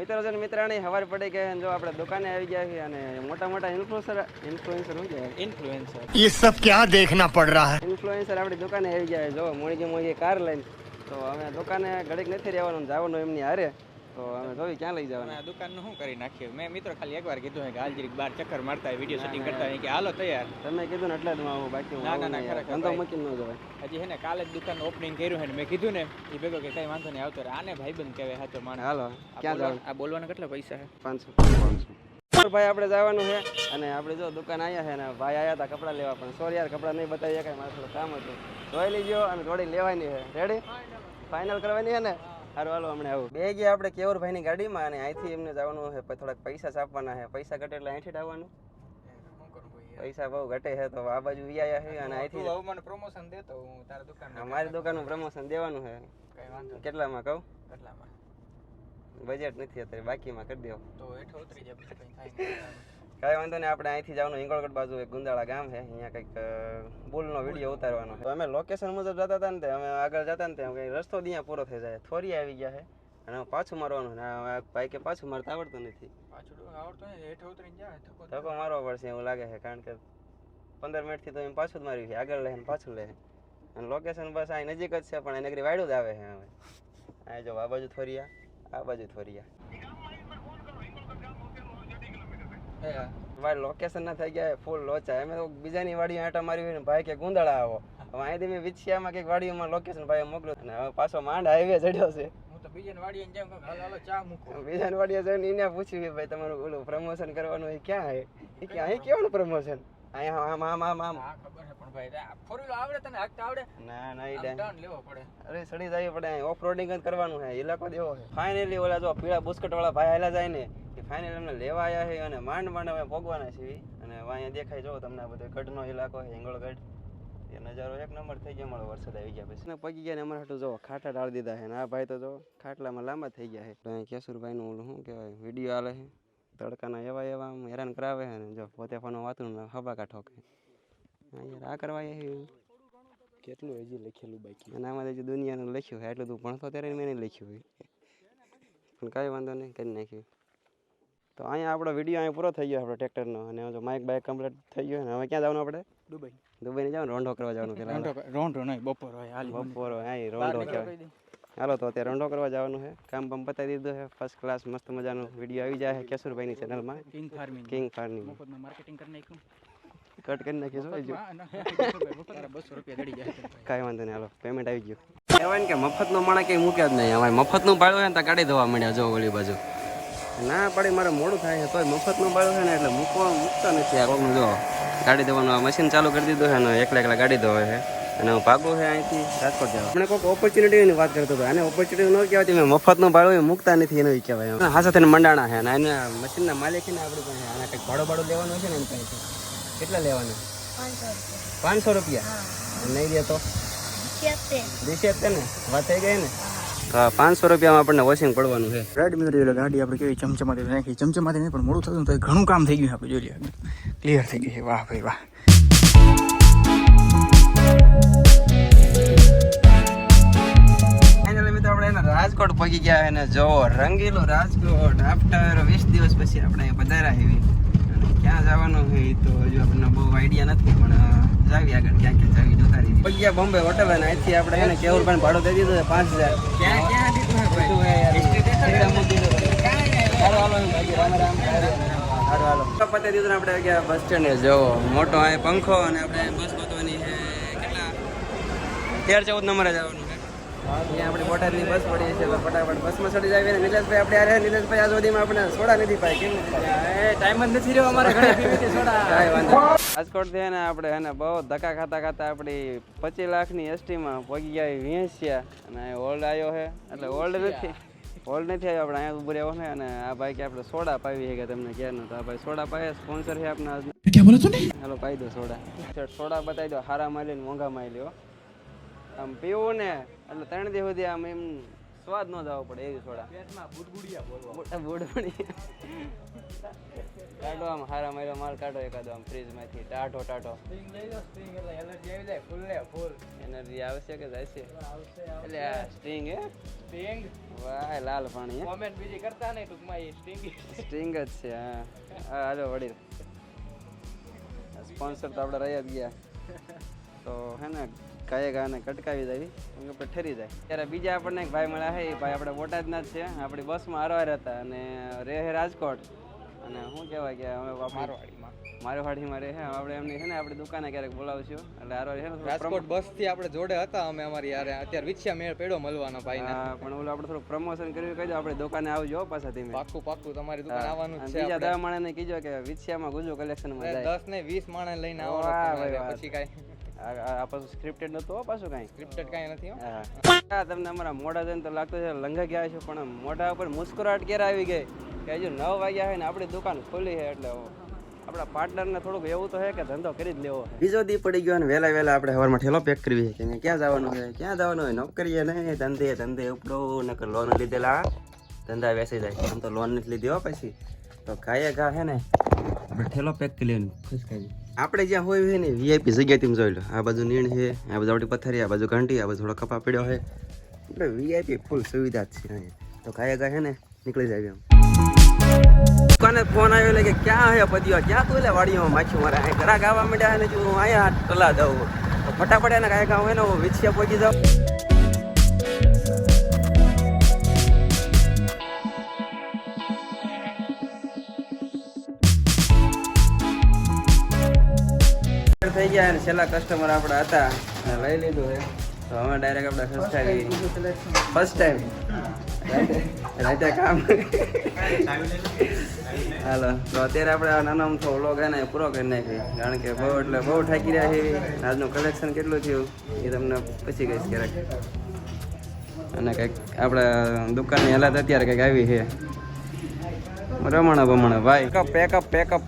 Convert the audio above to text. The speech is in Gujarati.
મિત્રો છે ને મિત્રાણી હવાર પડી ગઈ અને જો આપણે દુકાને આવી ગયા છીએ અને મોટા મોટા ઇન્ફ્લુએન્સર ઇન્ફ્લુએન્સર શું કહેવાય ઇન્ફ્લુએન્સર ये सब क्या देखना पड़ रहा है ઇન્ફ્લુએન્સર આપણી દુકાને આવી ગયા છે. જો મોડી મોડી કાર લઈને તો અમે દુકાને ઘડીક નથી રહેવાનું જવાનું એમની હારે તો અમે થોડી ક્યાં લઈ જવાના? આ દુકાનનું શું કરી નાખ્યું? મેં મિત્રો ખાલી એકવાર કીધું છે કે હાલ જરીક બાર ચક્કર મારતા હોય વીડિયો શૂટિંગ કરતા હોય કે હાલો તૈયાર. તમે કીધું ને એટલે જ હું બાકી ના, ના, ના, ખરેખર ધંધો મૂકીને ન જવાય. હજી હે ને કાલે જ દુકાન ઓપનિંગ કર્યું હે ને મેં કીધું ને એ ભેગો કે કઈ વાંધો નહીં આવતો આને ભાઈબંધ કહેવાય હાચો માણસ. હાલો ક્યાં જાવ જવાનું? આ બોલવાના કેટલા પૈસા છે? પાંચસો. પાંચસો ભાઈ આપણે જવાનું છે. અને આપણે જો દુકાન આવ્યા છે ને ભાઈ આવ્યા હતા કપડાં લેવા પણ સોરી યાર કપડાં નહીં બતાવી શકાય મારે થોડું કામ હતું. જોઈ લીજો અને થોડી લેવાની છે. રેડી ફાઇનલ કરવાની છે ને? સારું હાલો હમણાં આવું. બે ગયા આપણે કેવરભાઈની ગાડીમાં અને અહીંથી એમને જવાનું છે થોડાક પૈસા છાપવાના છે. પૈસા ઘટે એટલે અહીંથી આવવાનું. પૈસા બહુ ઘટે છે તો આ બાજુ વી આવ્યા છે અને અહીંથી મને પ્રમોશન દેતો હું તારા દુકાન મારી દુકાનનું પ્રમોશન દેવાનું છે. કઈ વાંધો નહીં. કેટલામાં કહું? કેટલામાં? બજેટ નથી અત્યારે બાકીમાં કરી દેવું. તો હેઠો ઉતરી જાય બીજું કઈ વાંધો નહીં આપણે અહીંથી જવાનું હિંગળગઢ બાજુ એક ગુંદાળા ગામ છે. અહીંયા કંઈક બુલનો વીડિયો ઉતારવાનો છે. તો અમે લોકેશન મુજબ જતા હતા ને તે અમે આગળ જતા ને તે કંઈ રસ્તો ત્યાં પૂરો થઈ જાય. થોરી આવી ગયા છે. અને પાછું મારવાનું ને આ ભાઈ કે પાછું મારતા આવડતું નથી. પાછું આવડતું નહીં હેઠો ઉતરીને જાય ધક્કો મારવો પડશે એવું લાગે છે કારણ કે પંદર મિનિટથી તો એમ પાછું જ માર્યું છે. આગળ લે ને પાછું લે અને લોકેશન બસ અહીં નજીક જ છે પણ અહીં કરી વાયડું જ આવે છે હવે. અહીં જો આ બાજુ થોરિયા આ બાજુ થોરિયા. ભાઈ લોકેશન ના થઈ ગયા ફૂલ લોચા. અમે તો બીજાની વાડી આંટા મારી હોય ને ભાઈ કે ગુંદળા આવો. હવે અહીંથી મેં વિછિયામાં કંઈક વાડીઓમાં લોકેશન ભાઈ મોકલ્યું અને હવે પાછો માંડ હાઈવે ચડ્યો છે. હું વાડીએ જાઉં કહું હાલો હાલો ચા મૂકો. બીજાની વાડીએ જઈને એને પૂછ્યું ભાઈ તમારું ઓલું પ્રમોશન કરવાનું એ ક્યાં હે એ કે અહીં કેવાનું પ્રમોશન અહીંયા આમ આમ આમ આમ. ખબર છે પણ ભાઈ ફોર વ્હીલર આવડે તને? હાંકતા આવડે? ના ના એ આમ લેવો પડે. અરે સડી જવી પડે. ઓફ રોડિંગ જ કરવાનું છે. ઇલાકો દેવો છે. ફાઇનલી ઓલા જો પીળા બુસ્કટ વાળા ભાઈ હાલ્યા જાય ને ફાઇનલી અમને લેવા આવ્યા છે અને માંડ માંડ અમે ભોગવાના છીએ. અને હવે અહીંયા દેખાય જો તમને આ બધો ગઢનો ઇલાકો છે હિંગોળગઢ એ નજારો એક નંબર થઈ ગયો અમારો વરસાદ આવી ગયા પછી. પગી ગયા ને અમારા હાટું જો ખાટા ડાળી દીધા છે. ને આ ભાઈ તો જો ખાટલામાં લાંબા થઈ ગયા છે. તો અહીં કેશુરભાઈનું ઓલું શું કહેવાય વીડિયો આલે છે. તડકાના એવા એવા આમ હેરાન કરાવે છે ને જો પોતે ફોનો વાતું ને કાઠો કે અહીંયા યાર આ કરવા કેટલું હજી લખેલું બાકી? અને આમાં હજી દુનિયાનું લખ્યું એટલું તું ભણતો ત્યારે મેં લખ્યું હોય. પણ કાંઈ વાંધો નહીં કરી નાખ્યું. તો અહીંયા આપણો વીડિયો અહીંયા પૂરો થઈ ગયો આપણે ટ્રેક્ટરનો અને જો માઇક બાઇક કમ્પ્લીટ થઈ ગયો અને હવે ક્યાં જવાનું આપણે? દુબઈ. દુબઈની જવાનું રોંઢો કરવા જવાનું પેલા. રોંઢો નહીં બપોર હોય હાલ. બપોર અહીં રોંઢો કહેવાય. હાલો તો અત્યારે રોંઢો કરવા જવાનું છે. કામ બામ પતાવી દીધું છે. ફર્સ્ટ ક્લાસ મસ્ત મજાનો વીડિયો આવી જાય છે કેશુરભાઈની ચેનલમાં king farming king farming marketing કરી નાખ્યું. કટ કરી નાખીશું બસો રૂપિયા દડી જાય કાંઈ વાંધો નહીં હાલો પેમેન્ટ આવી ગયું. કહેવાય ને કે મફતનો માણા કંઈ મૂક્યા જ નહીં. અમારે મફતનું ભાડું હોય ને તો કાઢી દેવા મળ્યા જો ઓલી બાજુ. ના પાડી મારે મોડું થાય છે તોય મફતનું ભાડું છે ને એટલે મૂકવા મૂકતા નથી આ કોકનું જો ગાડી દેવાનું આ મશીન ચાલુ કરી દીધું છે ને એકલા એકલા ગાડી ધોવે છે. અને હું ભાગું છે અહીંથી રાજકોટ જવા. આપણે કોઈક ઓપોર્ચ્યુનિટીની વાત કરતો હતો. અને ઓપોર્ચ્યુનિટી ન કહેવાતી મેં મફતનું ભાડું એ મૂકતા નથી એનું કહેવાય. હા સાથે મંડાણા છે અને આના મશીનના માલિક છે ને આપણે પાસે. આના કંઈક ભાડો ભાડો લેવાનું છે ને એમ પાસે કેટલા લેવાના? પાંચસો રૂપિયા. નહીં દે તો? દેશે ને? વાત થઈ ગઈ ને? પાંચસો રૂપિયામાં આપણને વોશિંગ પડવાનું છે. રાઈટ મિનિટ એટલે ગાડી આપણે કેવી ચમચમાતી નાખી. ચમચમાતી નહીં, પણ મોડું થતું તો ઘણું કામ થઈ ગયું આપણે જોઈએ ક્લિયર થઈ ગયું છે. વાહ, ભાઈ, વાહ. એને રાજકોટ પહોંચી ગયા અને જો રંગીલો રાજકોટ. આફ્ટર વીસ દિવસ પછી આપણે પધારા એવી ક્યાં જવાનું છે એ તો હજુ આપણને બહુ આઈડિયા નથી પણ જાવી આગળ ક્યાં ક્યાં જાવી જોતા રહી પૈયા બોમ્બે હોટલ અને અહીંથી આપણે એને કેવું પણ ભાડું દઈ દીધું પાંચ હજાર. ક્યાં ક્યાં દીધું મૂકી દીધું. આપણે ગયા બસ સ્ટેન્ડે જો મોટો આ પંખો અને આપણે બસ ગોતવાની છે કેટલા? તેર ચૌદ નંબરે જવાનું. અહીંયા આપણે બોટાદની બસ પડી છે એટલે ફટાફટ બસમાં ચડી જાય ને. નિલેશભાઈ આપણે અરે નીલેશભાઈ આ સુધીમાં આપણે સોડા નથી પાય કેમ ટાઈમ જ નથી રહ્યો અમારે ઘરે પીવી સોડા. કાંઈ વાંધો રાજકોટથી ને આપણે હે બહુ ધક્કા ખાતા ખાતા આપણી પચીસ લાખની એસટીમાં પગી ગયા વિંસ્યા અને ઓલ્ડ આવ્યો છે. એટલે ઓલ્ડ નથી. ઓલ્ડ નથી આવ્યો આપણે અહીંયા ઉભું રહ્યો છે. અને આ ભાઈ કે આપણે સોડા પાવી છે કે તમને ક્યારનું તો આ ભાઈ સોડા પાય સ્પોન્સર છે આપણા આજનો. હાલો પાઈ દો સોડા. સોડા બતાવી દો હારા માલી ને મોંઘા માલી હો આમ પીવું ને એટલે ત્રણ દિવસ સુધી આમ એમ સ્વાદ ન જવો પડે એવી સોડા મોટા બુડબુડિયા કાઢો આમ હારા માર્યો માલ કાઢો એકાદો આમ ફ્રીજમાંથી. ટાઢો ટાઢો. એનર્જી આવશે કે જાય છે એટલે આ સ્ટ્રિંગ હે? વાહ લાલ પાણી હે. સ્ટ્રિંગ જ છે. હા. હા હાલો વડીલ. સ્પોન્સર તો આપણે રહ્યા જ ગયા. તો હે ને કાયે ગાને કટકાવી દેવી કેમ આપણે ઠરી જાય. ત્યારે બીજા આપણને એક ભાઈ મળ્યા છે એ ભાઈ આપણે બોટાદના જ છે. આપણી બસમાં હારવાર હતા અને રહે રાજકોટ. અને શું કહેવાય કે અમે મારવાડીમાં. મારવાડીમાં રહે આપણે એમની છે ને આપણી દુકાને ક્યારેક બોલાવશું. એટલે હારવાર છે. ને રાજકોટ બસથી આપણે જોડે હતા અમે અમારી યારે. અત્યારે વિછ્યા મેળ પેડો મળવાનો ભાઈ હા, પણ ઓલું આપણે થોડું પ્રમોશન કર્યું કહી દો આપણે દુકાને આવજો પાછા ધીમે. પાક્કું પાક્કું તમારી દુકાન આવવાનું છે બીજા દસ માણસને કીજો કે વિછ્યામાં ગુજુ કલેક્શનમાં દસ ને વીસ માણસ લઈને આવવાનું. પછી કાંઈ. આ પાછું સ્ક્રિપ્ટેડ નતું હો પાછું કાંઈ? સ્ક્રિપ્ટેડ કાંઈ નથી હા. હા, તમને અમારા મોઢા જોઈને તો લાગતું છે લંઘા ગયા છે પણ મોઢા ઉપર મુસ્કુરાટ ક્યારે આવી ગઈ? કે હજુ નવ વાગ્યા હોય ને આપણી દુકાન ખુલી છે એટલે આપણા પાર્ટનરને થોડુંક એવું તો છે કે ધંધો કરી જ લેવો બીજો દી પડી ગયો અને વહેલા વહેલા આપણે સવારમાં ઠેલો પેક કરવી છે કે ક્યાં જવાનું છે? ક્યાં જવાનું હોય નોકરીએ નહીં ધંધે ધંધે ઉપડો નકર લોન લીધેલા. ધંધા વેસી જાય. આમ તો લોન નથી લીધી હો પછી. તો ખાઈએ ઘા છે ને. આપણે ઠેલો પેક કરી લેવાનું. ખુશ ખાઈ આપણે જ્યાં હોય હોય ને વીઆઈપી જગ્યાએ તમે જોઈ લો. આ બાજુ નીણ છે, આ બાજુ આપણી પથારી, આ બાજુ ઘંટી, આ બાજુ થોડો કપા પડ્યો છે એટલે વીઆઈપી ફૂલ સુવિધા જ છે તો ગાય ગાય છે ને, નીકળી જાય એમ. દુકાને ફોન આવ્યો એટલે કે, ક્યાં હે પદ્યો ક્યાં તું એટલે વાડીમાં માછું મારે અહીં ઘરા ગાવા માંડ્યા ને, જો હું અહીંયા ટલા દઉં. ફટાફટ એને કાંઈ ગાવ હોય ને, હું વિછિયા પહોંચી જાઉં. થઈ ગયા અને છેલ્લા કસ્ટમર આપણે હતા. લઈ લીધું છે. તો અમે ડાયરેક્ટ આપણે સસ્તાવી ફર્સ્ટ ટાઈમ રાતે કામ. હાલો તો અત્યારે આપણે આ નાનો અમથો વ્લોગ એને પૂરો કરી નાખી કારણ કે બહુ એટલે બહુ થાકી રહ્યા છે. આજનું કલેક્શન કેટલું થયું એ તમને પછી કહીશ ક્યારેક. અને કંઈક આપણે દુકાનની હાલત અત્યારે કંઈક આવી છે. રમણ બમણ ભાઈ પેકઅપ પેકઅપ